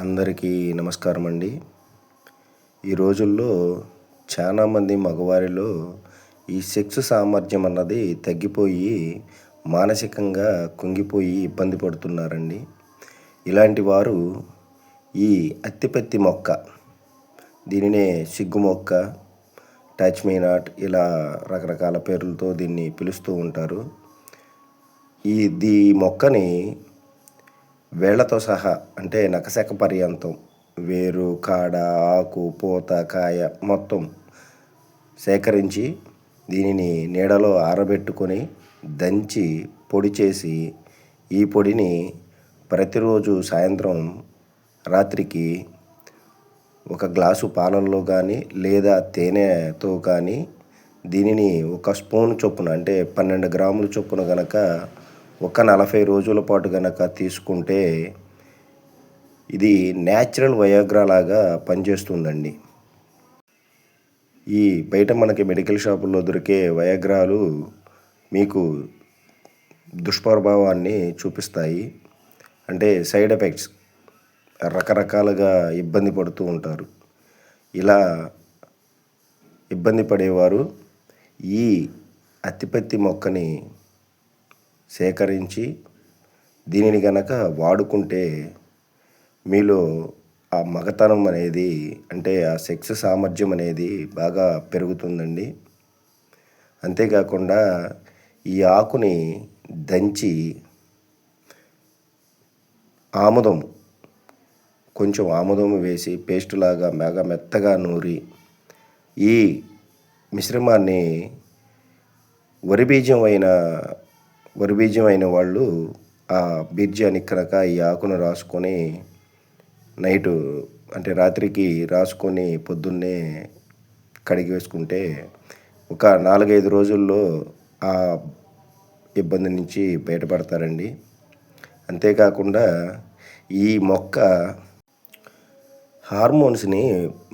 అందరికీ నమస్కారం అండి. ఈ రోజుల్లో చాలామంది మగవారిలో ఈ సెక్స్ సామర్థ్యం అన్నది తగ్గిపోయి మానసికంగా కుంగిపోయి ఇబ్బంది పడుతున్నారండి. ఇలాంటి వారు ఈ అత్తిపత్తి మొక్క దీనినే సిగ్గు మొక్క టచ్ మీ నాట్ ఇలా రకరకాల పేర్లతో దీన్ని పిలుస్తూ ఉంటారు. ఈ దీ మొక్కని వేళ్ళతో సహా అంటే నకశక పర్యంతం వేరు కాడ ఆకు పూత కాయ మొత్తం సేకరించి దీనిని నీడలో ఆరబెట్టుకొని దంచి పొడి చేసి ఈ పొడిని ప్రతిరోజు సాయంత్రం రాత్రికి ఒక గ్లాసు పాలల్లో కానీ లేదా తేనెతో కానీ దీనిని ఒక స్పూన్ చొప్పున అంటే పన్నెండు గ్రాముల చొప్పున గనక ఒక నలభై రోజుల పాటు గనక తీసుకుంటే ఇది న్యాచురల్ వయోగ్రా లాగా పనిచేస్తుందండి. ఈ బయట మనకి మెడికల్ షాపుల్లో దొరికే వయోగ్రాలు మీకు దుష్ప్రభావాన్ని చూపిస్తాయి. అంటే సైడ్ ఎఫెక్ట్స్ రకరకాలుగా ఇబ్బంది పడుతూ ఉంటారు. ఇలా ఇబ్బంది పడేవారు ఈ అత్తిపత్తి మొక్కని సేకరించి దీనిని గనక వాడుకుంటే మీలో ఆ మగతనం అనేది అంటే ఆ సెక్స్ సామర్థ్యం అనేది బాగా పెరుగుతుందండి. అంతేకాకుండా ఈ ఆకుని దంచి ఆముదం కొంచెం ఆముదం వేసి పేస్ట్ లాగా బాగా మెత్తగా నూరి ఈ మిశ్రమాన్ని వరి బీజం అయిన వరి బీజం అయిన వాళ్ళు ఆ బీర్జాన్ని కనుక ఈ ఆకును రాసుకొని నైటు అంటే రాత్రికి రాసుకొని పొద్దున్నే కడిగి వేసుకుంటే ఒక నాలుగైదు రోజుల్లో ఆ ఇబ్బంది నుంచి బయటపడతారండి. అంతేకాకుండా ఈ మొక్క హార్మోన్స్ని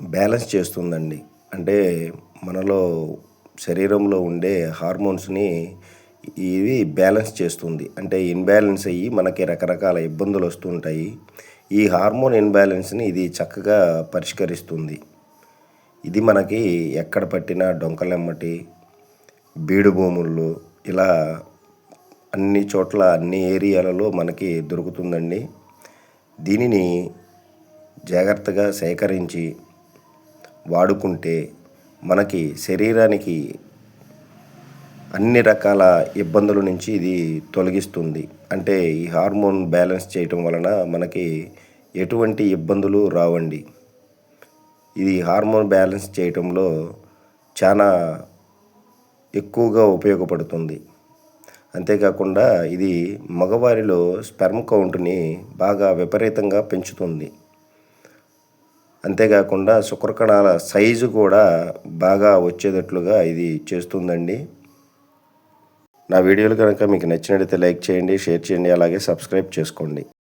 బ్యాలెన్స్ చేస్తుందండి. అంటే మనలో శరీరంలో ఉండే హార్మోన్స్ని ఇది బ్యాలెన్స్ చేస్తుంది. అంటే ఇన్బ్యాలెన్స్ అయ్యి మనకి రకరకాల ఇబ్బందులు వస్తుంటాయి ఈ హార్మోన్ ఇన్బ్యాలెన్స్ని ఇది చక్కగా పరిష్కరిస్తుంది. ఇది మనకి ఎక్కడ పట్టిన డొంకలెమ్మటి బీడు భూముల్లో ఇలా అన్ని చోట్ల అన్ని ఏరియాలలో మనకి దొరుకుతుందండి. దీనిని జాగ్రత్తగా సేకరించి వాడుకుంటే మనకి శరీరానికి అన్ని రకాల ఇబ్బందుల నుంచి ఇది తొలగిస్తుంది. అంటే ఈ హార్మోన్ బ్యాలెన్స్ చేయటం వలన మనకి ఎటువంటి ఇబ్బందులు రావండి. ఇది హార్మోన్ బ్యాలెన్స్ చేయటంలో చాలా ఎక్కువగా ఉపయోగపడుతుంది. అంతేకాకుండా ఇది మగవారిలో స్పెర్మ్ కౌంట్ని బాగా విపరీతంగా పెంచుతుంది. అంతేకాకుండా శుక్రకణాల సైజు కూడా బాగా వచ్చేటట్లుగా ఇది చేస్తుందండి. నా వీడియోలు కనుక మీకు నచ్చినట్లయితే లైక్ చేయండి షేర్ చేయండి అలాగే సబ్స్క్రైబ్ చేసుకోండి.